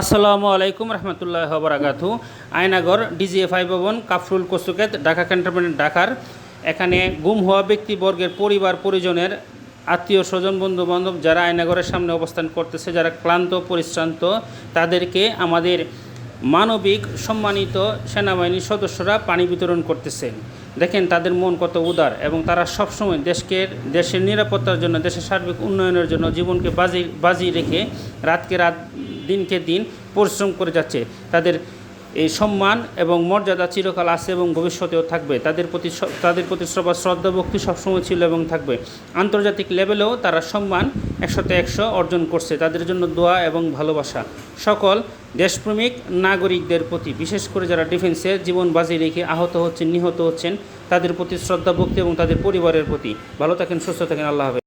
আসসালামু আলাইকুম রহমতুল্লাহ বরাকাতু আয়নাগর ডিজিএফআই ভবন, কাফরুল কসুকেত, ঢাকা ক্যান্টনমেন্ট, ঢাকার। এখানে গুম হওয়া ব্যক্তিবর্গের পরিবার, পরিজনের আত্মীয় স্বজন বন্ধু বান্ধব যারা আয়নাগরের সামনে অবস্থান করতেছে, যারা ক্লান্ত, পরিশ্রান্ত, তাদেরকে আমাদের মানবিক সম্মানিত সেনাবাহিনীর সদস্যরা পানি বিতরণ করতেছেন দেখেন তাদের মন কত উদার এবং তারা সবসময় দেশকে, দেশের নিরাপত্তার জন্য, দেশের সার্বিক উন্নয়নের জন্য জীবনকে বাজি বাজি রেখে রাতকে রাত দিনকে দিন পরিশ্রম করে যাচ্ছে। তাদের এই সম্মান এবং মর্যাদা চিরকাল আছে এবং ভবিষ্যতেও থাকবে। তাদের প্রতি তাদের প্রতি সবার শ্রদ্ধা ভক্তি সবসময় ছিল এবং থাকবে। আন্তর্জাতিক লেভেলেও তারা সম্মান একশোতে একশো অর্জন করছে। তাদের জন্য দোয়া এবং ভালোবাসা। সকল দেশপ্রেমিক নাগরিকদের প্রতি, বিশেষ করে যারা ডিফেন্সে জীবন বাজি রেখে আহত হচ্ছেন, নিহত হচ্ছেন, তাদের প্রতি শ্রদ্ধা, ভক্তি এবং তাদের পরিবারের প্রতি। ভালো থাকেন, সুস্থ থাকেন, আল্লাহ হাফেজ।